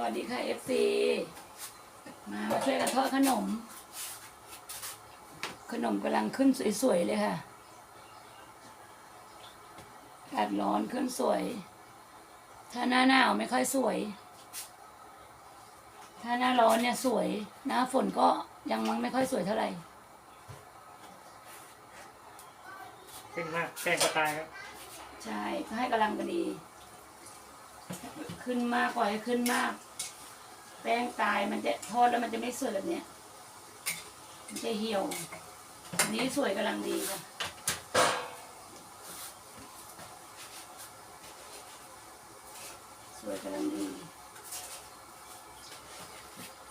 วัสดีค่ะ FC มามาช่วยกันทอดขนม ขนมกำลังขึ้นสวยๆเลยค่ะอากาศร้อนขึ้นสวย ถ้าหน้าหนาวไม่ค่อยสวย ถ้าหน้าร้อนเนี่ยสวย หน้าฝนก็ยังมังไม่ค่อยสวยเท่าไหร่ขึ้นมากแป้งก็ตายครับ ใช่ก็ให้กำลังกันดี ขึ้นมากกว่าให้ขึ้นมาก แป้งตายมันจะทอดแล้วมันจะไม่สวยแบบเนี้ยมันจะเหี่ยวอันนี้สวยกำลังดีค่ะสวยกำลังดี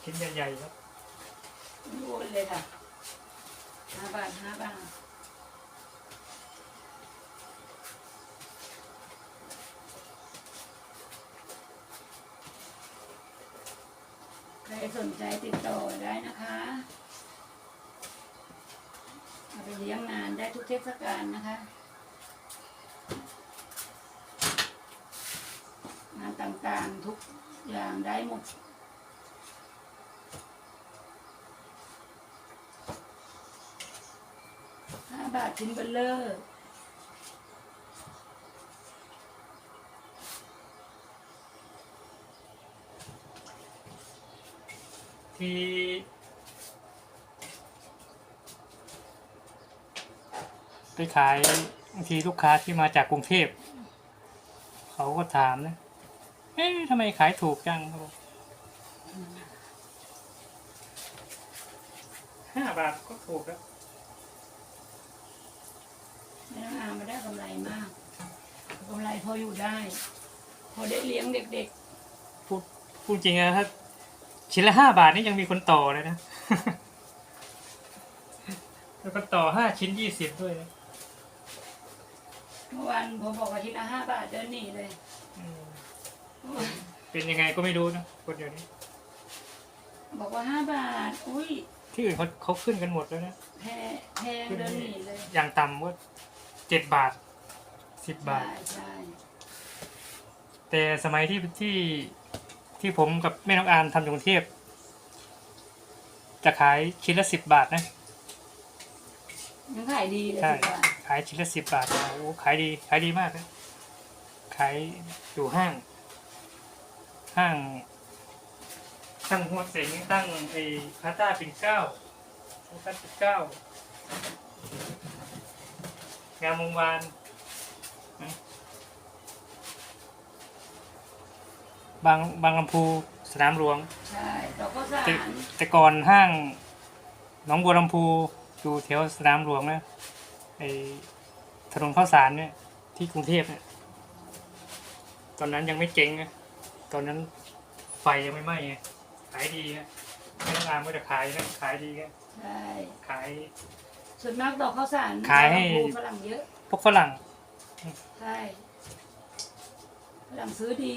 ชิ้นใหญ่ๆครับดูเลยค่ะห้าบาทห้าบาทใคร สนใจติดต่อได้นะคะเอาไปเลี้ยงงานได้ทุกเทศกาลนะคะ งานต่างๆทุกอย่างได้หมดห้าบาทชิ้นเบลเลอร์ ที่ไปขายบางทีลูกค้าที่มาจากกรุงเทพ เขาก็ถามนะ เอ๊ะทำไมขายถูกจังครับผมห้าบาทก็ถูกแล้วแม่น้องอาไม่ได้กำไรมากกำไรพออยู่ได้ พอได้เลี้ยงเด็กพูดพูดจริงนะถ้า ชิ้นละห้าบาทนี่ยังมีคนต่อเลยนะ แล้วก็ต่อห้าชิ้นยี่สิบด้วยนะๆเมื่อวานผมบอกว่าชิ้นละห้าบาทเดินหนีเลยอืมเป็นยังไงก็ไม่รู้นะคนเดียวนี้ บอกว่าห้าบาท อุ้ยที่อื่นเขาเขาขึ้นกันหมดแล้วนะ แพงแพงเดินหนีเลยอย่างต่ำก็เจ็ดบาทสิบบาท ใช่ใช่แต่สมัยที่ที่ ที่ผมกับแม่น้องอามทำอยู่กรุงเทพจะขายชิ้นละสิบบาทนะยังขายดีเลยใช่สิบบาทขายชิ้นละสิบบาทโอ้โหขายดีขายดีมากนะขายอยู่ห้าง ห้างตั้งหัวเสงตั้งไอ้พาต้าปิ่นเกล้าพาต้าปิ่นเกล้างามวงวานนะ บางบางลำพูสนามหลวง ใช่เราก็สาแต่รแต่ก่อนห้างหนองบัวลำพูอยู่แถวสนามหลวงนะไอถนนข้าวสารเนี่ย ที่กรุงเทพเนี่ยตอนนั้นยังไม่เจ๊งนะตอนนั้นไฟยังไม่ไหม้ไงขายดีนะไม่ต้องอามก็จะขายนะขายดีนะใช่ขาย ส่วนมากดอกข้าวสารขายให้ปลูกฝรั่งเยอะพวกฝรั่ง ใช่ฝรั่งซื้อดี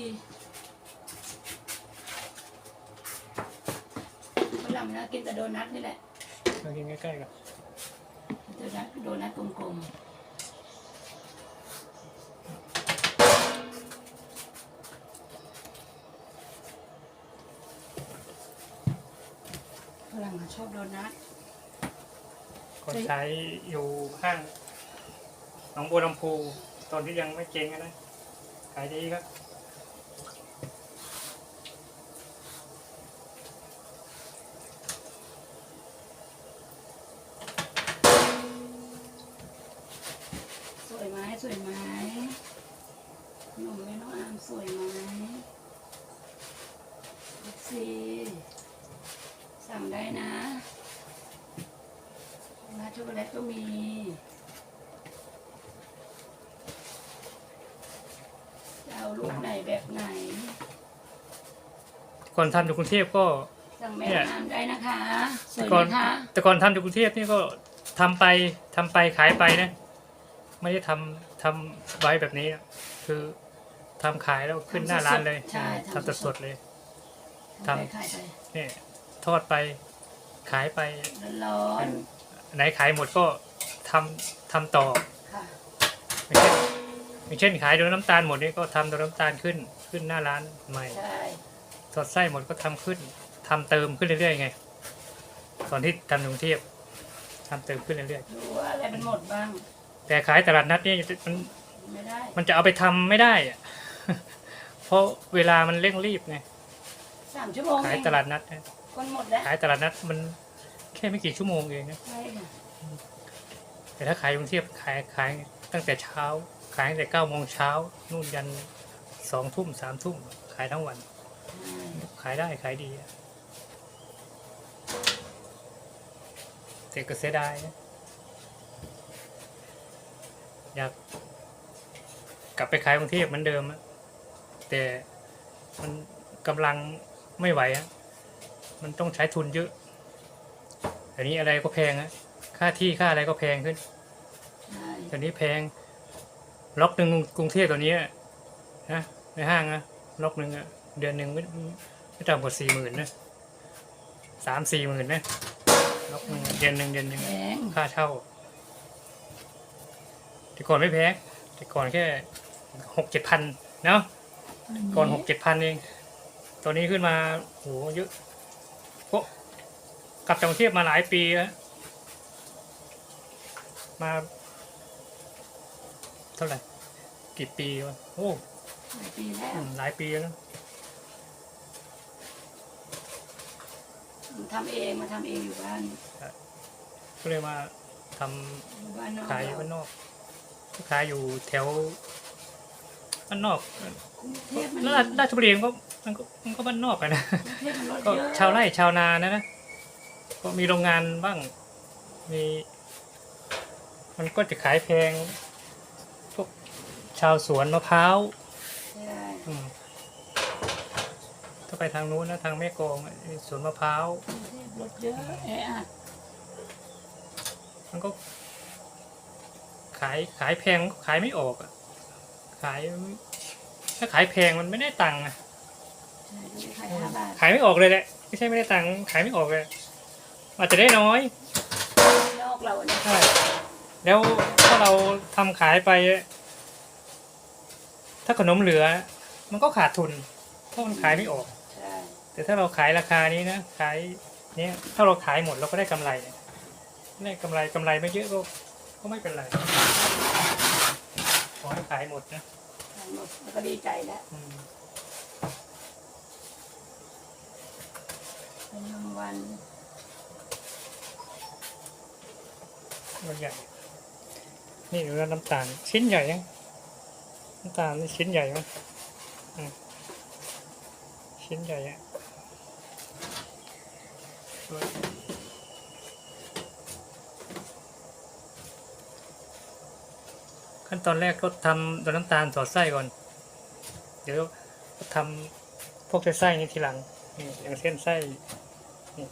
ฝรั่งนะกินแต่โดนัทนี่แหละมากินใกล้ๆกันโดนัทโดนัทกลมๆฝรั่งเขาชอบโดนัทคนใช้อยู่ห้างหนองบัวลำพูตอนที่ยังไม่เจ๊งอะนะขายดีครับ สวยไหมสวยไหมหนุ่มไม่น้องอามสวยไหมซี สั่งได้นะร้านช็อกโกแลตก็มีจะเอารูปไหนแบบไหน ก่อนทำอยู่กรุงเทพก็ สั่งแม่เนี่ย น้ำได้นะคะสแต่วยก่อนไหมคะแต่ก่อนทำอยู่กรุงเทพนี่ก็ทำไปทำไปขายไปนะ ไม่ได้ทำทำไว้แบบนี้คือทำขายแล้วขึ้นหน้าร้านเลยใช่ทำสดๆเลย ทำ ทำขายไปเนี่ย ทอดไปขายไปร้อนไหนขายหมดก็ทำทำต่อๆค่ะอย่างเช่นอย่างเช่นขายโดนน้ำตาลหมดนี่ก็ทำโดนน้ำตาลขึ้นขึ้นหน้าร้านใหม่ใช่ถอดไส้หมดก็ทำขึ้นทำเติมขึ้นเรื่อยๆไง ตอนที่ทำในกรุงเทพทำเติมขึ้นเรื่อยดูว่าอะไรมันหมดบ้างๆแต่ขายตลาดนัดนี่มันไม่ได้มันจะเอาไปทำไม่ได้อะเพราะเวลามันเร่งรีบไงสามชั่วโมงขายเองตลาดนัดเนี่ย คนหมดแล้วขายตลาดนัดมันแค่ไม่กี่ชั่วโมงเองนะใช่ค่ะแต่ถ้าขายกรุงเทพขายขายตั้งแต่เช้า ขายตั้งแต่เก้าโมงเช้านู่นยันสองทุ่มสามทุ่มขายทั้งวันใช่ขายได้ขายดีอะแต่ก็เสียดายนะอยาก กลับไปขายกรุงเทพเหมือนเดิมอะแต่มันกำลังไม่ไหวอะ มันต้องใช้ทุนเยอะอันนี้อะไรก็แพงอะค่าที่ค่าอะไรก็แพงขึ้นใช่ตอนนี้แพง ล็อกหนึ่งกรุงเทพตัวนี้อะนะในห้างนะล็อกหนึ่งอะเดือนหนึ่งไม่ไม่ต่ำกว่าสี่หมื่นนะสามสี่หมื่นนะล็อกหนึ่งอะเดือนหนึ่งเดือนหนึ่งแพงค่าเช่าแต่ก่อนไม่แพงแต่ก่อนแค่หกเจ็ดพันเนาะก่อนหกเจ็ดพันเอง ตอนนี้ขึ้นมาโหเยอะโอ้ กลับจากกรุงเทพมาหลายปีแล้ว มา เท่าไหร่ กี่ปีวะโอ้หลายปีแล้วอืมหลายปีแล้วนะทำเองมาทำเองอยู่บ้านก็เลยมาทอยู่บ้านนอกำขายบ้านนอกขายอยู่แถว บ้านนอกกรุงเทพมันราชราชบุรีมันก็มันก็มันก็บ้านนอกอะนะกรุงเทพมันรถก็เยอะชาวไร่ชาวนานะนะก็มีโรงงานบ้าง มี มันก็จะขายแพงพวกชาวสวนมะพร้าวใช่อืมถ้าไปทางนู้นนะทางแม่กลองไอ้สวนมะพร้าวกรุงเทพรถเยอะแออัดมันก็ ขายขายแพงก็ขายไม่ออกอะ ขาย ถ้าขายแพงมันไม่ได้ตังค์อะใช่ดูขายห้าบาทขายไม่ออกเลยแหละ ไม่ใช่ไม่ได้ตังค์ขายไม่ออกเลยอาจจะได้น้อยนอกเราเนี่ยใช่แล้วถ้าเราทำขายไป ถ้าขนมเหลือ มันก็ขาดทุนเพราะมันขายไม่ออกใช่แต่ถ้าเราขายราคานี้นะขายเนี้ยถ้าเราขายหมดเราก็ได้กำไรได้กำไรกำไรไม่เยอะก็ก็ไม่เป็นไรข อให้ขายหมดนะขายหมดแล้วก็ดีใจแล้วอืมเป็นรางวัลมันใหญ่ นี่ดูแล้วน้ำตาลชิ้นใหญ่ยังน้ำตาลนี่ชิ้นใหญ่ไหมอืมชิ้นใหญ่อะสวย ขั้นตอนแรกก็ทำตัวน้ำตาลสอดไส้ก่อน เดี๋ยวก็ทำพวกไส้นี่ทีหลังนี่อย่างเช่นไส้นี่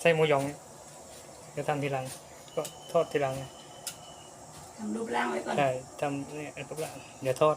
ไส้หมูหยองเนี่ยเดี๋ยวทำทีหลัง ก็ทอดทีหลังทำรูปร่างไว้ก่อนใช่ทำเนี่ยไอ้พวกละเดี๋ยวทอด